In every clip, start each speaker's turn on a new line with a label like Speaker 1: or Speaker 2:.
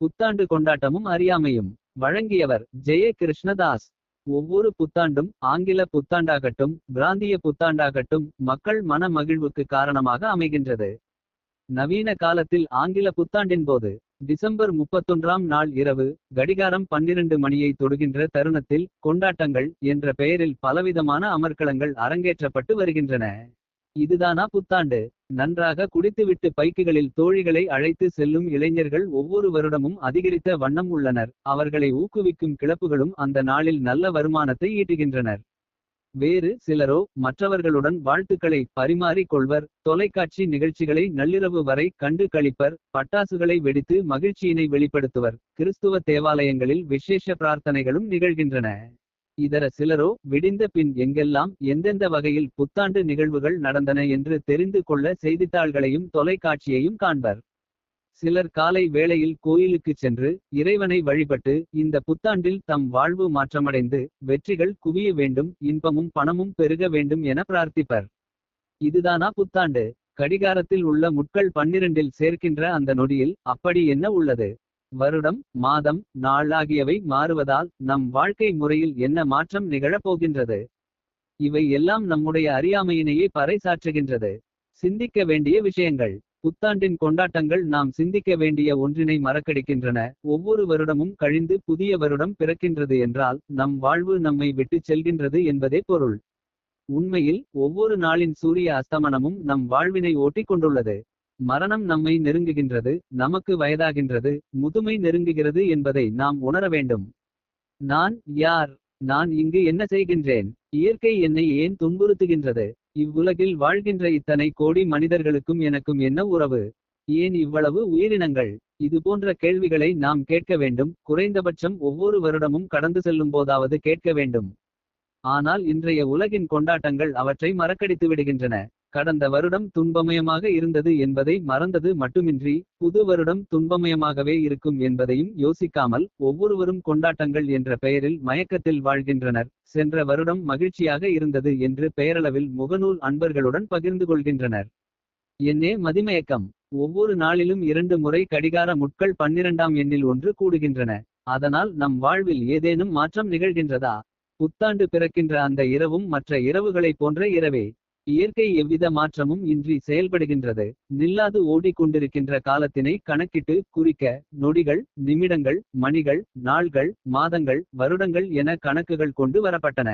Speaker 1: புத்தாண்டு கொண்டாட்டமும் அறியாமையும். வழங்கியவர் ஜெய கிருஷ்ணதாஸ் ஒவ்வொரு புத்தாண்டும் ஆங்கில புத்தாண்டாகட்டும் பிராந்திய புத்தாண்டாகட்டும் மக்கள் மன மகிழ்வுக்கு காரணமாக அமைகின்றது. நவீன காலத்தில் ஆங்கில புத்தாண்டின் போது டிசம்பர் முப்பத்தொன்றாம் நாள் இரவு கடிகாரம் பன்னிரண்டு மணியை தொடுகின்ற தருணத்தில் கொண்டாட்டங்கள் என்ற பெயரில் பலவிதமான அமர்க்களங்கள் அரங்கேற்றப்பட்டு வருகின்றன. இதுதானா புத்தாண்டு? நன்றாக குடித்துவிட்டு பைக்குகளில் தோழிகளை அழைத்து செல்லும் இளைஞர்கள் ஒவ்வொரு வருடமும் அதிகரித்த வண்ணம் உள்ளனர். அவர்களை ஊக்குவிக்கும் கிளப்புகளும் அந்த நாளில் நல்ல வருமானத்தை ஈட்டுகின்றனர். வேறு சிலரோ மற்றவர்களுடன் வாழ்த்துக்களை பரிமாறிக் கொள்வர். தொலைக்காட்சி நிகழ்ச்சிகளை நள்ளிரவு வரை கண்டு கழிப்பர் பட்டாசுகளை வெடித்து மகிழ்ச்சியினை வெளிப்படுத்துவர். கிறிஸ்துவ தேவாலயங்களில் விசேஷ பிரார்த்தனைகளும் நிகழ்கின்றன. இதர சிலரோ விடிந்த பின் எங்கெல்லாம் எந்தெந்த வகையில் புத்தாண்டு நிகழ்வுகள் நடந்தன என்று தெரிந்து கொள்ள செய்தித்தாள்களையும் தொலைக்காட்சியையும் காண்பர். சிலர் காலை வேளையில் கோயிலுக்குச் சென்று இறைவனை வழிபட்டு இந்த புத்தாண்டில் தம் வாழ்வு மாற்றமடைந்து வெற்றிகள் குவிய வேண்டும் இன்பமும் பணமும் பெருக வேண்டும் என பிரார்த்திப்பர். இதுதானா புத்தாண்டு? கடிகாரத்தில் உள்ள முட்கள் பன்னிரண்டில் சேர்க்கின்ற அந்த நொடியில் அப்படி என்ன உள்ளது? வருடம் மாதம் நாள் ஆகியவை மாறுவதால் நம் வாழ்க்கை முறையில் என்ன மாற்றம் நிகழப் போகின்றது இவை எல்லாம் நம்முடைய அறியாமையினையே பறைசாற்றுகின்றது. சிந்திக்க வேண்டிய விஷயங்கள். புத்தாண்டின் கொண்டாட்டங்கள் நாம் சிந்திக்க வேண்டிய ஒன்றினை மறக்கடிக்கின்றன. ஒவ்வொரு வருடமும் கழிந்து புதிய வருடம் பிறக்கின்றது என்றால் நம் வாழ்வு நம்மை விட்டுச் செல்கின்றது என்பதே பொருள். உண்மையில் ஒவ்வொரு நாளின் சூரிய அஸ்தமனமும் நம் வாழ்வினை ஓட்டிக் கொண்டுள்ளது. மரணம் நம்மை நெருங்குகின்றது நமக்கு வயதாகின்றது முதுமை நெருங்குகிறது என்பதை நாம் உணர வேண்டும். நான் யார்? நான் இங்கு என்ன செய்கின்றேன்? இயற்கை என்னை ஏன் துன்புறுத்துகின்றது? இவ்வுலகில் வாழ்கின்ற இத்தனை கோடி மனிதர்களுக்கும் எனக்கும் என்ன உறவு? ஏன் இவ்வளவு உயிரினங்கள்? இது போன்ற கேள்விகளை நாம் கேட்க வேண்டும். குறைந்தபட்சம் ஒவ்வொரு வருடமும் கடந்து செல்லும் போதாவது கேட்க வேண்டும். ஆனால் இன்றைய உலகின் கொண்டாட்டங்கள் அவற்றை மறக்கடித்து விடுகின்றன. கடந்த வருடம் துன்பமயமாக இருந்தது என்பதை மறந்தது மட்டுமின்றி புது வருடம் துன்பமயமாகவே இருக்கும் என்பதையும் யோசிக்காமல் ஒவ்வொருவரும் கொண்டாட்டங்கள் என்ற பெயரில் மயக்கத்தில் வாழ்கின்றனர். சென்ற வருடம் மகிழ்ச்சியாக இருந்தது என்று பெயரளவில் முகநூல் அன்பர்களுடன் பகிர்ந்து கொள்கின்றனர். என்னே மதிமயக்கம்! ஒவ்வொரு நாளிலும் இரண்டு முறை கடிகார முட்கள் பன்னிரண்டாம் எண்ணில் ஒன்று கூடுகின்றன. அதனால் நம் வாழ்வில் ஏதேனும் மாற்றம் நிகழ்கின்றதா? புத்தாண்டு பிறக்கின்ற அந்த இரவும் மற்ற இரவுகளைப் போன்ற இரவே. இயற்கை எவ்வித மாற்றமும் இன்றி செயல்படுகின்றது. நில்லாது ஓடிக்கொண்டிருக்கின்ற காலத்தினை கணக்கிட்டு குறிக்க நொடிகள் நிமிடங்கள் மணிகள் நாள்கள் மாதங்கள் வருடங்கள் என கணக்குகள் கொண்டு வரப்பட்டன.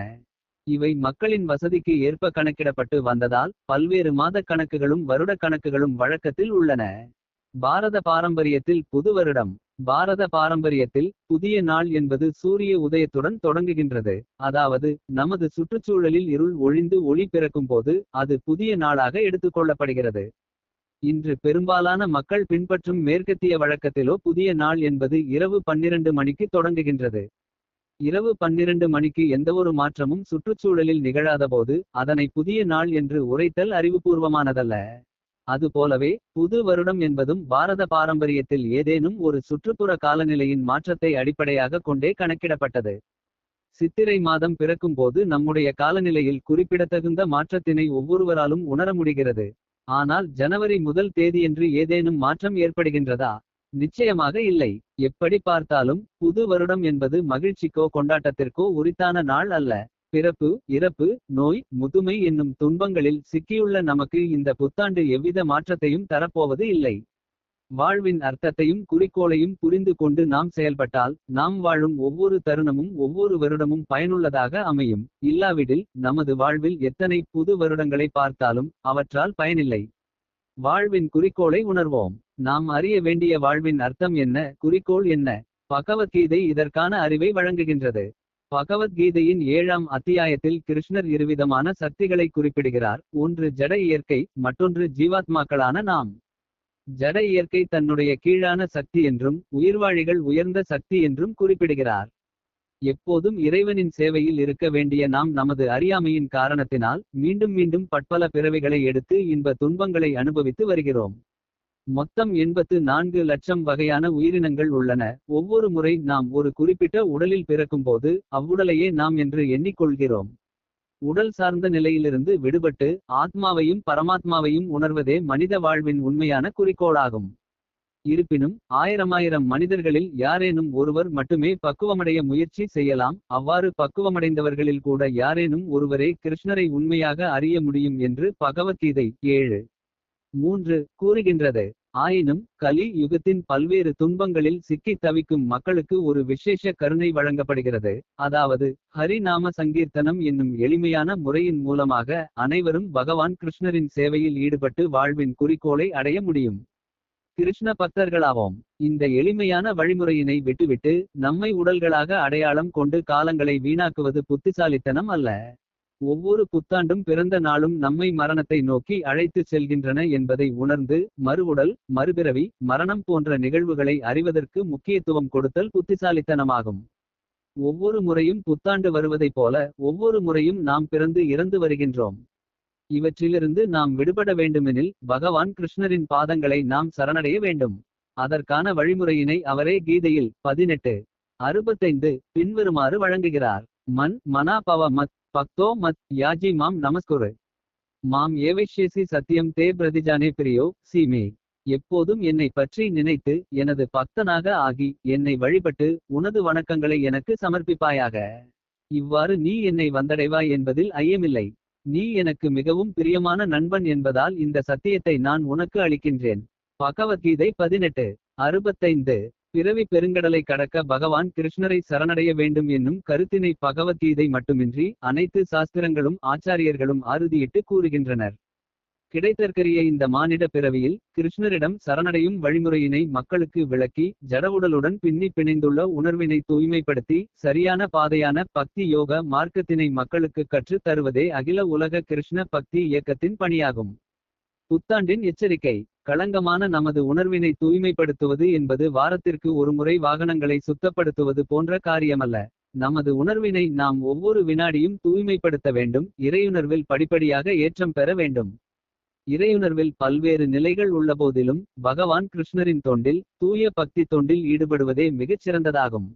Speaker 1: இவை மக்களின் வசதிக்கு ஏற்ப கணக்கிடப்பட்டு வந்ததால் பல்வேறு மாத கணக்குகளும் வருட கணக்குகளும் வழக்கத்தில் உள்ளன. பாரத பாரம்பரியத்தில் புது வருடம் பாரத பாரம்பரியத்தில் புதிய நாள் என்பது சூரிய உதயத்துடன் தொடங்குகின்றது. அதாவது நமது சுற்றுச்சூழலில் இருள் ஒழிந்து ஒளி பிறக்கும் போது அது புதிய நாளாக எடுத்துக்கொள்ளப்படுகிறது இன்று பெரும்பாலான மக்கள் பின்பற்றும் மேற்கத்திய வழக்கத்திலோ புதிய நாள் என்பது இரவு பன்னிரண்டு மணிக்கு தொடங்குகின்றது. இரவு பன்னிரண்டு மணிக்கு எந்தவொரு மாற்றமும் சுற்றுச்சூழலில் நிகழாதபோது அதனை புதிய நாள் என்று உரைத்தல் அறிவுபூர்வமானதல்ல. அதுபோலவே புது வருடம் என்பதும் பாரத பாரம்பரியத்தில் ஏதேனும் ஒரு சுற்றுப்புற காலநிலையின் மாற்றத்தை அடிப்படையாக கொண்டே கணக்கிடப்பட்டது. சித்திரை மாதம் பிறக்கும் போது நம்முடைய காலநிலையில் குறிப்பிடத்தகுந்த மாற்றத்தினை ஒவ்வொருவராலும் உணர முடிகிறது. ஆனால் ஜனவரி முதல் தேதியன்று ஏதேனும் மாற்றம் ஏற்படுகின்றதா? நிச்சயமாக இல்லை. எப்படி பார்த்தாலும் புது வருடம் என்பது மகிழ்ச்சிக்கோ கொண்டாட்டத்திற்கோ உரித்தான நாள் அல்ல. பிறப்பு இறப்பு நோய் முதுமை என்னும் துன்பங்களில் சிக்கியுள்ள நமக்கு இந்த புத்தாண்டு எவ்வித மாற்றத்தையும் தரப்போவது இல்லை. வாழ்வின் அர்த்தத்தையும் குறிக்கோளையும் புரிந்து கொண்டு நாம் செயல்பட்டால் நாம் வாழும் ஒவ்வொரு தருணமும் ஒவ்வொரு வருடமும் பயனுள்ளதாக அமையும். இல்லாவிடில் நமது வாழ்வில் எத்தனை புது வருடங்களை பார்த்தாலும் அவற்றால் பயனில்லை. வாழ்வின் குறிக்கோளை உணர்வோம். நாம் அறிய வேண்டிய வாழ்வின் அர்த்தம் என்ன குறிக்கோள் என்ன? பகவத்கீதை இதற்கான அறிவை வழங்குகின்றது. பகவத்கீதையின் ஏழாம் அத்தியாயத்தில் கிருஷ்ணர் இருவிதமான சக்திகளை குறிப்பிடுகிறார். ஒன்று ஜட இயற்கை மற்றொன்று ஜீவாத்மாக்களான நாம். ஜட இயற்கை தன்னுடைய கீழான சக்தி என்றும் உயிர்வாழிகள் உயர்ந்த சக்தி என்றும் குறிப்பிடுகிறார். எப்போதும் இறைவனின் சேவையில் இருக்க வேண்டிய நாம் நமது அறியாமையின் காரணத்தினால் மீண்டும் மீண்டும் பட்பல பிறவிகளை எடுத்து இன்ப துன்பங்களை அனுபவித்து வருகிறோம். மொத்தம் எண்பத்து நான்கு லட்சம் வகையான உயிரினங்கள் உள்ளன. ஒவ்வொரு முறை நாம் ஒரு குறிப்பிட்ட உடலில் பிறக்கும்போது அவ்வுடலையே நாம் என்று எண்ணிக்கொள்கிறோம். உடல் சார்ந்த நிலையிலிருந்து விடுபட்டு ஆத்மாவையும் பரமாத்மாவையும் உணர்வதே மனித வாழ்வின் உண்மையான குறிக்கோளாகும். இருப்பினும் ஆயிரமாயிரம் மனிதர்களில் யாரேனும் ஒருவர் மட்டுமே பக்குவமடைய முயற்சி செய்யலாம். அவ்வாறு பக்குவமடைந்தவர்களில் கூட யாரேனும் ஒருவரே கிருஷ்ணரை உண்மையாக அறிய முடியும் என்று பகவத்கீதை ஏழு. மூன்று கூறுகின்றது. ஆயினும் கலி யுகத்தின் பல்வேறு துன்பங்களில் சிக்கி தவிக்கும் மக்களுக்கு ஒரு விசேஷ கருணை வழங்கப்படுகிறது. அதாவது ஹரிநாம சங்கீர்த்தனம் என்னும் எளிமையான முறையின் மூலமாக அனைவரும் பகவான் கிருஷ்ணரின் சேவையில் ஈடுபட்டு வாழ்வின் குறிக்கோளை அடைய முடியும். கிருஷ்ண பக்தர்களாவோம் இந்த எளிமையான வழிமுறையினை விட்டுவிட்டு நம்மை உடல்களாக அடையாளம் கொண்டு காலங்களை வீணாக்குவது புத்திசாலித்தனம் அல்ல. ஒவ்வொரு புத்தாண்டும் பிறந்த நாளும் நம்மை மரணத்தை நோக்கி அழைத்து செல்கின்றன என்பதை உணர்ந்து மறுவுடல் மறுபிறவி மரணம் போன்ற நிகழ்வுகளை அறிவதற்கு முக்கியத்துவம் கொடுத்தல் புத்திசாலித்தனமாகும். ஒவ்வொரு முறையும் புத்தாண்டு வருவதைப் போல ஒவ்வொரு முறையும் நாம் பிறந்து இறந்து வருகின்றோம். இவற்றிலிருந்து நாம் விடுபட வேண்டுமெனில் பகவான் கிருஷ்ணரின் பாதங்களை நாம் சரணடைய வேண்டும். அதற்கான வழிமுறையினை அவரே கீதையில் பதினெட்டு அறுபத்தைந்து பின்வருமாறு வழங்குகிறார். மன் மனா பவ மத் பக்தோ மத் யாஜி மாம் நமஸ்குரு. மாம் ஏவைஷேசி சத்தியம் தே பிரதிஜானே பிரியோ சீமே. எப்போதும் என்னை பற்றி நினைத்து எனது பக்தனாக ஆகி என்னை வழிபட்டு உனது வணக்கங்களை எனக்கு சமர்ப்பிப்பாயாக. இவ்வாறு நீ என்னை வந்தடைவாய் என்பதில் ஐயமில்லை. நீ எனக்கு மிகவும் பிரியமான நண்பன் என்பதால் இந்த சத்தியத்தை நான் உனக்கு அளிக்கின்றேன். பகவத்கீதை பதினெட்டு அறுபத்தைந்து. பிறவி பெருங்கடலை கடக்க பகவான் கிருஷ்ணரை சரணடைய வேண்டும் என்னும் கருத்தினை பகவத்கீதை மட்டுமின்றி அனைத்து சாஸ்திரங்களும் ஆச்சாரியர்களும் அறுதியிட்டு கூறுகின்றனர். கிடைத்தற்கரிய இந்த மானிட பிறவியில் கிருஷ்ணரிடம் சரணடையும் வழிமுறையினை மக்களுக்கு விளக்கி ஜடவுடலுடன் பின்னி பிணைந்துள்ள உணர்வினை தூய்மைப்படுத்தி சரியான பாதையான பக்தி யோக மார்க்கத்தினை மக்களுக்கு கற்றுத் தருவதே அகில உலக கிருஷ்ண பக்தி இயக்கத்தின் பணியாகும். புத்தாண்டின் எச்சரிக்கை. களங்கமான நமது உணர்வினை தூய்மைப்படுத்துவது என்பது வாரத்திற்கு ஒருமுறை வாகனங்களை சுத்தப்படுத்துவது போன்ற காரியமல்ல. நமது உணர்வினை நாம் ஒவ்வொரு வினாடியும் தூய்மைப்படுத்த வேண்டும் இறையுணர்வில் படிப்படியாக ஏற்றம் பெற வேண்டும். இறையுணர்வில் பல்வேறு நிலைகள் உள்ளபோதிலும் பகவான் கிருஷ்ணரின் தொண்டில் தூய பக்தி தொண்டில் ஈடுபடுவதே மிகச் சிறந்ததாகும்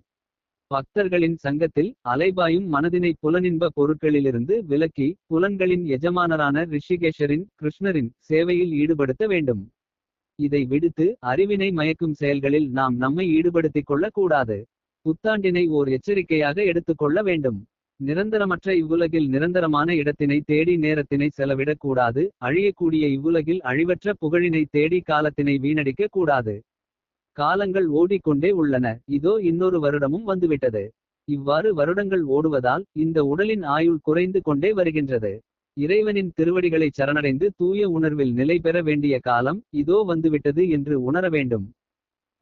Speaker 1: பக்தர்களின் சங்கத்தில் அலைபாயும் மனதினை புலனின்ப பொருட்களிலிருந்து விலக்கி புலன்களின் எஜமானரான ரிஷிகேஷரின் கிருஷ்ணரின் சேவையில் ஈடுபடுத்த வேண்டும். இதை விடுத்து அறிவினை மயக்கும் செயல்களில் நாம் நம்மை ஈடுபடுத்திக் கொள்ளக் கூடாது புத்தாண்டினை ஓர் எச்சரிக்கையாக எடுத்துக்கொள்ள வேண்டும். நிரந்தரமற்ற இவ்வுலகில் நிரந்தரமான இடத்தினை தேடி நேரத்தினை செலவிடக் கூடாது அழியக்கூடிய இவ்வுலகில் அழிவற்ற புகழினை தேடி காலத்தினை வீணடிக்க கூடாது காலங்கள் ஓடிக்கொண்டே உள்ளன. இதோ இன்னொரு வருடமும் வந்துவிட்டது. இவ்வாறு வருடங்கள் ஓடுவதால் இந்த உடலின் ஆயுள் குறைந்து கொண்டே வருகின்றது. இறைவனின் திருவடிகளை சரணடைந்து தூய உணர்வில் நிலை பெற வேண்டிய காலம் இதோ வந்துவிட்டது என்று உணர வேண்டும்.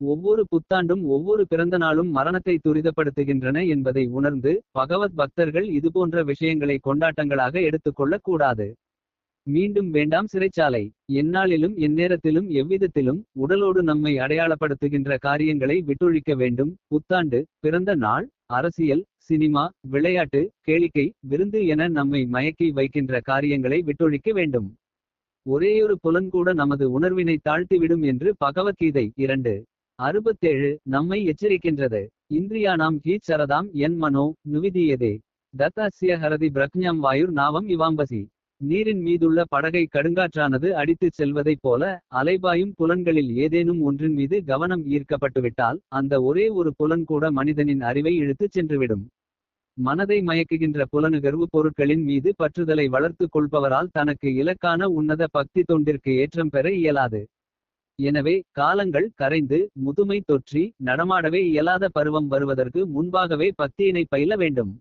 Speaker 1: ஒவ்வொரு புத்தாண்டும் ஒவ்வொரு பிறந்த நாளும் மரணத்தை துரிதப்படுத்துகின்றன என்பதை உணர்ந்து பகவத் பக்தர்கள் இதுபோன்ற விஷயங்களை கொண்டாட்டங்களாக எடுத்துக்கொள்ளக் கூடாது மீண்டும் வேண்டாம் சிறைச்சாலை. எந்நாளிலும் எந்நேரத்திலும் எவ்விதத்திலும் உடலோடு நம்மை அடையாளப்படுத்துகின்ற காரியங்களை விட்டொழிக்க வேண்டும். புத்தாண்டு பிறந்த நாள் அரசியல் சினிமா விளையாட்டு கேளிக்கை விருந்து என நம்மை மயக்கி வைக்கின்ற காரியங்களை விட்டொழிக்க வேண்டும். ஒரேயொரு புலன் கூட நமது உணர்வினை தாழ்த்திவிடும் என்று பகவத்கீதை இரண்டு அறுபத்தேழு நம்மை எச்சரிக்கின்றது. இந்திரியானாம் ஹீச் சரதாம் என் மனோ நுவிதியதே தத்தாசிய ஹரதி பிரக்ஞாம் வாயுர் நாவம் இவாம்பசி. நீரின் மீதுள்ள படகை கடுங்காற்றானது அடித்துச் செல்வதைப் போல அலைபாயும் புலன்களில் ஏதேனும் ஒன்றின் மீது கவனம் ஈர்க்கப்பட்டுவிட்டால் அந்த ஒரே ஒரு புலன் கூட மனிதனின் அறிவை இழுத்துச் சென்றுவிடும். மனதை மயக்குகின்ற புலனுகர்வு பொருட்களின் மீது பற்றுதலை வளர்த்து கொள்பவரால் தனக்கு இலக்கான உன்னத பக்தி தொண்டிற்கு ஏற்றம் பெற இயலாது. எனவே காலங்கள் கரைந்து முதுமை தொற்றி நடமாடவே இயலாத பருவம் வருவதற்கு முன்பாகவே பக்தியினை பயில வேண்டும்.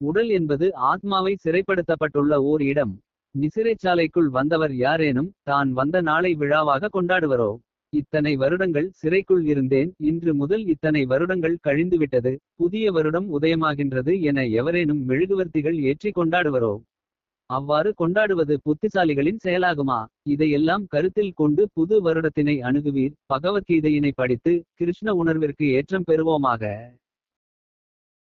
Speaker 1: உடல் என்பது ஆத்மாவை சிறைப்படுத்தப்பட்டுள்ள ஓர் இடம். நிசிறைச்சாலைக்குள் வந்தவர் யாரேனும் தான் வந்த நாளை விழாவாக கொண்டாடுவரோ? இத்தனை வருடங்கள் சிறைக்குள் இருந்தேன். இன்று முதல் இத்தனை வருடங்கள் கழிந்துவிட்டது. புதிய வருடம் உதயமாகின்றது என எவரேனும் மெழுகுவர்த்திகள் ஏற்றி கொண்டாடுவரோ? அவ்வாறு கொண்டாடுவது புத்திசாலிகளின் செயலாகுமா? இதையெல்லாம் கருத்தில் கொண்டு புது வருடத்தினை அணுகுவீர். பகவத்கீதையினை படித்து கிருஷ்ண உணர்விற்கு ஏற்றம் பெறுவோமாக.